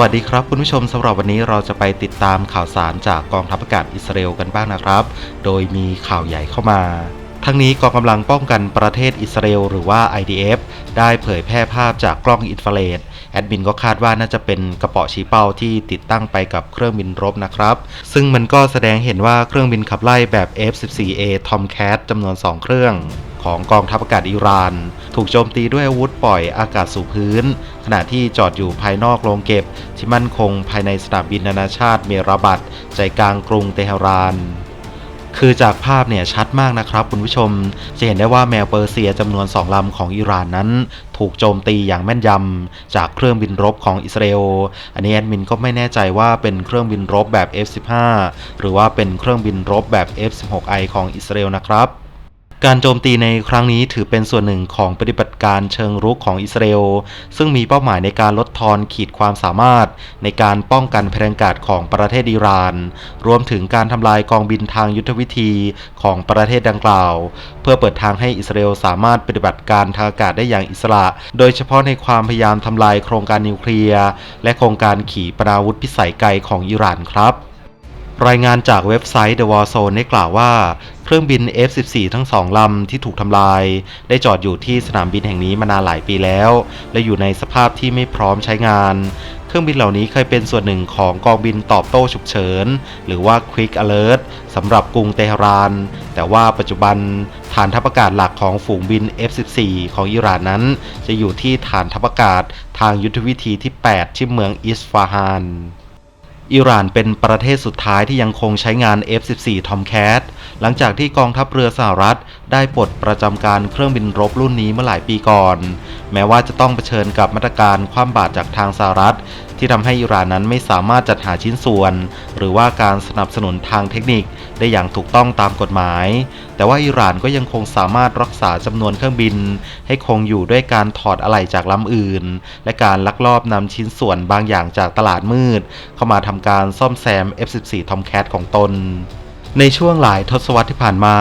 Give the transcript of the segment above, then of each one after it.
วัสดีครับคุณผู้ชมสำหรับวันนี้เราจะไปติดตามข่าวสารจากกองทัพอากาศอิสราเอลกันบ้างนะครับ โดยมีข่าวใหญ่เข้ามาทั้งนี้กองกำลังป้องกันประเทศอิสราเอลหรือว่า IDF ได้เผยแพร่ภาพจากกล้องอินฟราเรดแอดมินก็คาดว่าน่าจะเป็นกระเป๋อชี้เป้าที่ติดตั้งไปกับเครื่องบินรบนะครับ ซึ่งมันก็แสดงเห็นว่าเครื่องบินขับไล่แบบ F-14A Tomcat จำนวน 2 เครื่อง ของกองทัพอากาศอิหร่าน ถูกโจมตีด้วยอาวุธปล่อยอากาศสู่พื้น ขณะที่จอดอยู่ภายนอกโรงเก็บ ที่มั่นคงภายในสนามบินนานาชาติเมราบัตใจกลางกรุงเตหะรานคือจากภาพเนี่ยชัดมากนะครับคุณผู้ชม จะเห็นได้ว่าแมวเปอร์เซียจำนวนสองลำของอิหร่านนั้น ถูกโจมตีอย่างแม่นยำจากเครื่องบินรบของอิสราเอล อันนี้แอดมินก็ไม่แน่ใจว่าเป็นเครื่องบินรบแบบ F-15 หรือว่าเป็นเครื่องบินรบแบบ F-16I ของอิสราเอลนะครับ การโจมตีในครั้งนี้ถือเป็นส่วนหนึ่งของปฏิบัติการเชิงรุกของอิสราเอล ซึ่งมีเป้าหมายในการลดทอนขีดความสามารถ ในการป้องกันพลังกาศของประเทศอิหร่าน รวมถึงการทำลายกองบินทางยุทธวิธีของประเทศดังกล่าว เพื่อเปิดทางให้อิสราเอลสามารถปฏิบัติการทางอากาศได้อย่างอิสระ โดยเฉพาะในความพยายามทำลายโครงการนิวเคลียร์และโครงการขีปนาวุธพิสัยไกลของอิหร่านครับ รายงานจากเว็บไซต์ The War Zone ได้กล่าวว่า เครื่องบิน F-14 ทั้งสองลำที่ถูกทำลาย ได้จอดอยู่ที่สนามบินแห่งนี้มานานหลายปีแล้ว และอยู่ในสภาพที่ไม่พร้อมใช้งาน เครื่องบินเหล่านี้เคยเป็นส่วนหนึ่งของกองบินตอบโต้ฉุกเฉิน หรือว่า Quick Alert สำหรับกรุงเตหะราน แต่ว่าปัจจุบันฐานทัพอากาศหลักของฝูงบิน F-14 ของอิหร่านนั้น จะอยู่ที่ฐานทัพอากาศทางยุทธวิธีที่ 8 ที่เมืองอิสฟาฮาน อิหร่านเป็นประเทศสุดท้ายที่ยังคงใช้งาน F-14 Tomcat หลังจากที่กองทัพเรือสหรัฐ ได้ปลดประจำการเครื่องบินรบรุ่นนี้เมื่อหลายปีก่อน แม้ว่าจะต้องเผชิญกับมาตรการคว่ำบาตรจากทางสหรัฐ ที่ทำให้อิหร่านนั้นไม่สามารถจัดหาชิ้นส่วน หรือว่าการสนับสนุนทางเทคนิคได้อย่างถูกต้องตามกฎหมาย แต่ว่าอิหร่านก็ยังคงสามารถรักษาจำนวนเครื่องบิน ให้คงอยู่ด้วยการถอดอะไหล่จากลำอื่น และการลักลอบนำชิ้นส่วนบางอย่างจากตลาดมืด เข้ามาทำการซ่อมแซม F-14 Tomcat ของตน ในช่วงหลายทศวรรษที่ผ่านมา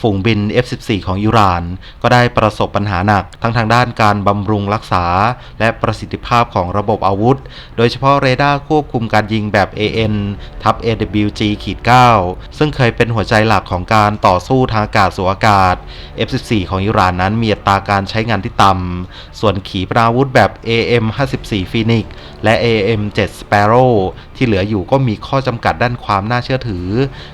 ฝูงบิน F-14 ของอิหร่าน ก็ได้ประสบปัญหาหนักทั้งทางด้านการบำรุงรักษา และประสิทธิภาพของระบบอาวุธ โดยเฉพาะเรดาร์ควบคุมการยิงแบบ AN ทับ AWG-9 ซึ่งเคยเป็นหัวใจหลักของการต่อสู้ทางอากาศสู่อากาศ F-14 ของอิหร่านนั้นมีอัตราการใช้งานที่ต่ำส่วนขีปนาวุธแบบ AM-54 Phoenix และ AM-7 Sparrow ที่เหลืออยู่ก็มีข้อจำกัดด้านความน่าเชื่อถือ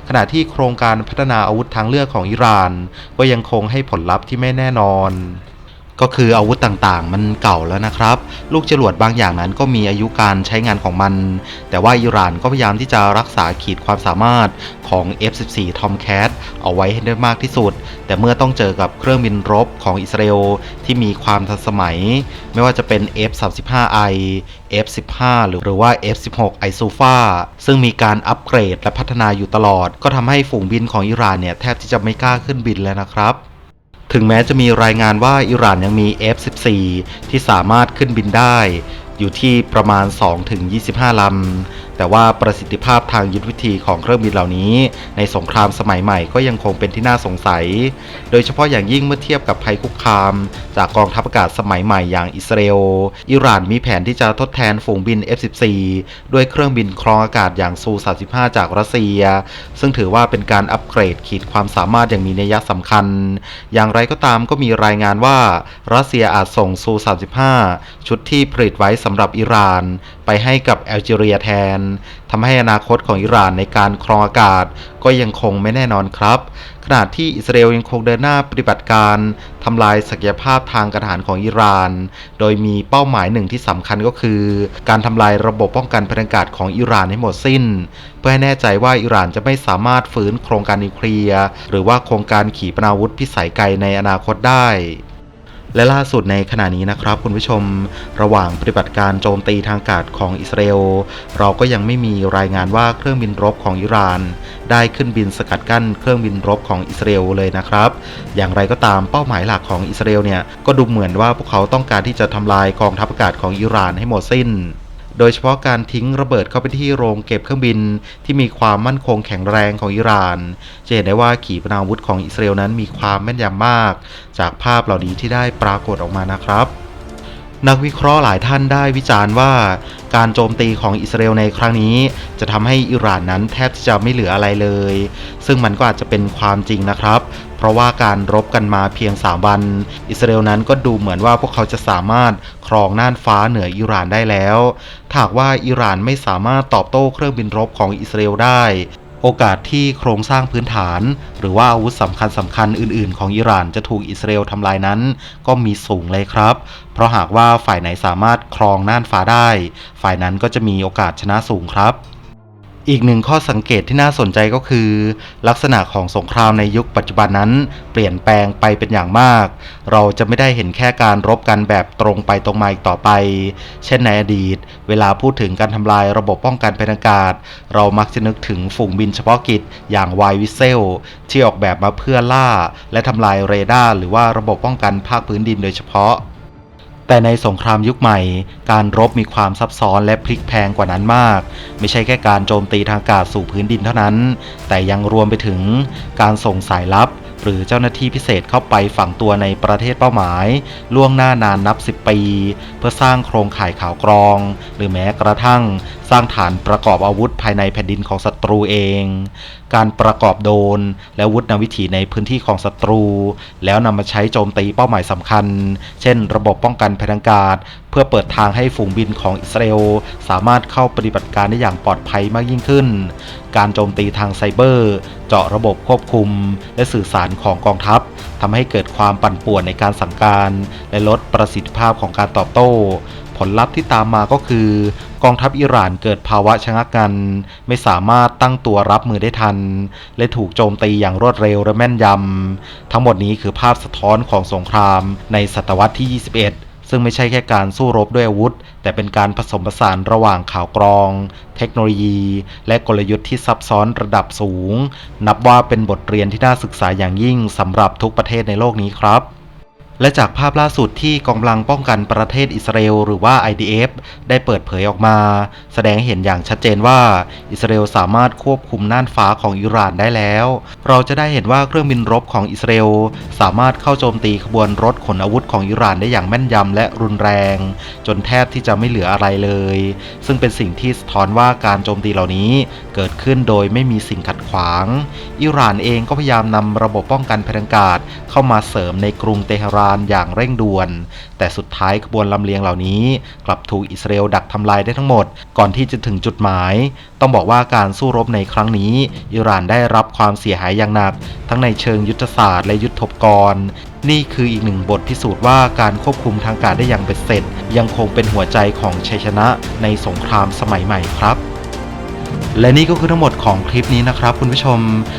ขณะที่โครงการพัฒนาอาวุธทางเลือกของอิหร่าน ก็ยังคงให้ผลลัพธ์ที่ไม่แน่นอน ก็คืออาวุธต่างๆ มันเก่าแล้วนะครับ ลูกจรวดบางอย่างนั้นก็มีอายุการใช้งานของมัน แต่ว่าอิหร่านก็พยายามที่จะรักษาขีดความสามารถของ F-14 Tomcat เอาไว้ให้ได้มากที่สุด แต่เมื่อต้องเจอกับเครื่องบินรบของอิสราเอลที่มีความทันสมัย ไม่ว่าจะเป็น F-35I F-15 หรือว่า F-16 i s u f a ซึ่งมีการอัปเกรดและพัฒนาอยู่ตลอด ก็ทำให้ฝูงบินของอิหร่านเนี่ยแทบที่จะไม่กล้าขึ้นบินแล้วนะครับ ถึงแม้จะมีรายงานว่าอิหร่านยังมี F-14 ที่สามารถขึ้นบินได้ อยู่ที่ประมาณ 2-25 ลำแต่ว่าประสิทธิภาพทางยุทธวิธีของเครื่องบินเหล่านี้ ในสงครามสมัยใหม่ก็ยังคงเป็นที่น่าสงสัย โดยเฉพาะอย่างยิ่งเมื่อเทียบกับภัยคุกคาม จากกองทัพอากาศสมัยใหม่อย่างอิสราเอล อิหร่านมีแผนที่จะทดแทนฝูงบิน F-14 ด้วยเครื่องบินครองอากาศอย่างซู 35 จากรัสเซีย ซึ่งถือว่าเป็นการอัปเกรดขีดความสามารถอย่างมีนัยสำคัญ อย่างไรก็ตามก็มีรายงานว่ารัสเซียอาจส่งซู 35 ชุดที่ผลิตไว้สำหรับอิหร่าน ไปให้กับแอลจีเรียแทนทำให้อนาคตของอิหร่านในการครองอากาศ ก็ยังคงไม่แน่นอนครับ ขณะที่อิสราเอลยังคงเดินหน้าปฏิบัติการทำลายศักยภาพทางการทหารของอิหร่าน โดยมีเป้าหมายหนึ่งที่สำคัญก็คือ การทำลายระบบป้องกันพลังงานของอิหร่านให้หมดสิ้น เพื่อให้แน่ใจว่าอิหร่านจะไม่สามารถฟื้นโครงการนิวเคลียร์หรือว่าโครงการขีปนาวุธพิสัยไกลในอนาคตได้ และล่าสุดในขณะนี้นะครับคุณผู้ชมระหว่างปฏิบัติการโจมตีทางอากาศของอิสราเอลเราก็ยังไม่มีรายงานว่าเครื่องบินรบของอิหร่าน ได้ขึ้นบินสกัดกั้นเครื่องบินรบของอิสราเอลเลยนะครับ อย่างไรก็ตามเป้าหมายหลักของอิสราเอลเนี่ยก็ดูเหมือนว่าพวกเขาต้องการที่จะทำลายกองทัพอากาศของอิหร่านให้หมดสิ้น โดยเฉพาะการทิ้งระเบิดเข้าไปที่โรงเก็บเครื่องบินที่มีความมั่นคงแข็งแรงของอิหร่าน จะเห็นได้ว่าขีปนาวุธของอิสราเอลนั้นมีความแม่นยำมาก จากภาพเหล่านี้ที่ได้ปรากฏออกมานะครับ นักวิเคราะห์หลายท่านได้วิจารณ์ว่า การโจมตีของอิสราเอลในครั้งนี้ จะทำให้อิหร่านนั้นแทบจะไม่เหลืออะไรเลย ซึ่งมันก็อาจจะเป็นความจริงนะครับ เพราะว่าการรบกันมาเพียง 3 วัน อิสราเอลนั้นก็ดูเหมือนว่าพวกเขาจะสามารถครองน่านฟ้าเหนืออิหร่านได้แล้วถ้าหากว่าอิหร่านไม่สามารถตอบโต้เครื่องบินรบของอิสราเอลได้ โอกาสที่โครงสร้างพื้นฐาน หรือว่าอาวุธสำคัญสำคัญอื่น ๆ ของอิหร่านจะถูกอิสราเอลทำลายนั้น ก็มีสูงเลยครับ เพราะหากว่าฝ่ายไหนสามารถครองน่านฟ้าได้ ฝ่ายนั้นก็จะมีโอกาสชนะสูงครับ อีกหนึ่งข้อสังเกตที่น่าสนใจก็คือ ลักษณะของสงครามในยุคปัจจุบันนั้น เปลี่ยนแปลงไปเป็นอย่างมาก เราจะไม่ได้เห็นแค่การรบกันแบบตรงไปตรงมาอีกต่อไป เช่นในอดีต เวลาพูดถึงการทำลายระบบป้องกันภัยอากาศ เรามักจะนึกถึงฝูงบินเฉพาะกิจอย่างไววิเซล ที่ออกแบบมาเพื่อล่า และทำลายเรดาร์หรือว่าระบบป้องกันภาคพื้นดินโดยเฉพาะ แต่ในสงครามยุคใหม่ การรบมีความซับซ้อนและพลิกแพงกว่านั้นมาก ไม่ใช่แค่การโจมตีทางอากาศสู่พื้นดินเท่านั้น แต่ยังรวมไปถึงการส่งสายลับ หรือเจ้าหน้าที่พิเศษเข้าไปฝังตัวในประเทศเป้าหมาย ล่วงหน้านานนับ 10 ปี เพื่อสร้างโครงข่ายข่าวกรอง หรือแม้กระทั่ง ร้างฐานประกอบอาวุธภายในแผ่นดินของศัตรูเอง การประกอบโดนและวุธนำวิถีในพื้นที่ของศัตรู แล้วนำมาใช้โจมตีเป้าหมายสำคัญ เช่น ระบบป้องกันภัยทางอากาศ เพื่อเปิดทางให้ฝูงบินของอิสราเอลสามารถเข้าปฏิบัติการได้อย่างปลอดภัยมากยิ่งขึ้น การโจมตีทางไซเบอร์ เจาะระบบควบคุม และสื่อสารของกองทัพทำให้เกิดความปั่นป่วนในการสั่งการ และลดประสิทธิภาพของการตอบโต้ ผลลัพธ์ที่ตามมาก็คือกองทัพอิหร่านเกิดภาวะชะงักงัน ไม่สามารถตั้งตัวรับมือได้ทัน และถูกโจมตีอย่างรวดเร็วและแม่นยำ ทั้งหมดนี้คือภาพสะท้อนของสงครามในศตวรรษที่ 21ซึ่งไม่ใช่แค่การสู้รบด้วยอาวุธ แต่เป็นการผสมผสานระหว่างข่าวกรอง เทคโนโลยี และกลยุทธ์ที่ซับซ้อนระดับสูง นับว่าเป็นบทเรียนที่น่าศึกษาอย่างยิ่งสำหรับทุกประเทศในโลกนี้ครับ และจากภาพล่าสุดที่กองกำลังป้องกันประเทศอิสราเอลหรือว่า IDF ได้เปิดเผยออกมา แสดงเห็นอย่างชัดเจนว่าอิสราเอลสามารถควบคุมน่านฟ้าของอิหร่านได้แล้ว เราจะได้เห็นว่าเครื่องบินรบของอิสราเอลสามารถเข้าโจมตีขบวนรถขนอาวุธของอิหร่านได้อย่างแม่นยำและรุนแรง จนแทบที่จะไม่เหลืออะไรเลย ซึ่งเป็นสิ่งที่สะท้อนว่าการโจมตีเหล่านี้เกิดขึ้นโดยไม่มีสิ่งขัดขวาง อิหร่านเองก็พยายามนำระบบป้องกันภัยทางอากาศเข้ามาเสริมในกรุงเตหะรานอย่างเร่งด่วน แต่สุดท้ายขบวนลำเลียงเหล่านี้ กลับถูกอิสราเอลดักทำลายได้ทั้งหมด ก่อนที่จะถึงจุดหมาย ต้องบอกว่าการสู้รบในครั้งนี้ อิหร่านได้รับความเสียหายอย่างหนัก ทั้งในเชิงยุทธศาสตร์และยุทธปกรณ์นี่คืออีกหนึ่งบทพิสูจน์ว่าการควบคุมทางการได้อย่างเบ็ดเสร็จ ยังคงเป็นหัวใจของชัยชนะในสงครามสมัยใหม่ครับ และนี่ก็คือทั้งหมดของคลิปนี้นะครับคุณผู้ชม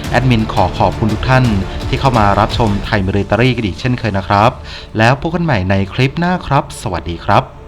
แอดมินขอขอบคุณทุกท่าน ที่เข้ามารับชมไทยมิเรตารี่กันอีกเช่นเคยนะครับ แล้วพบกันใหม่ในคลิปหน้าครับ สวัสดีครับ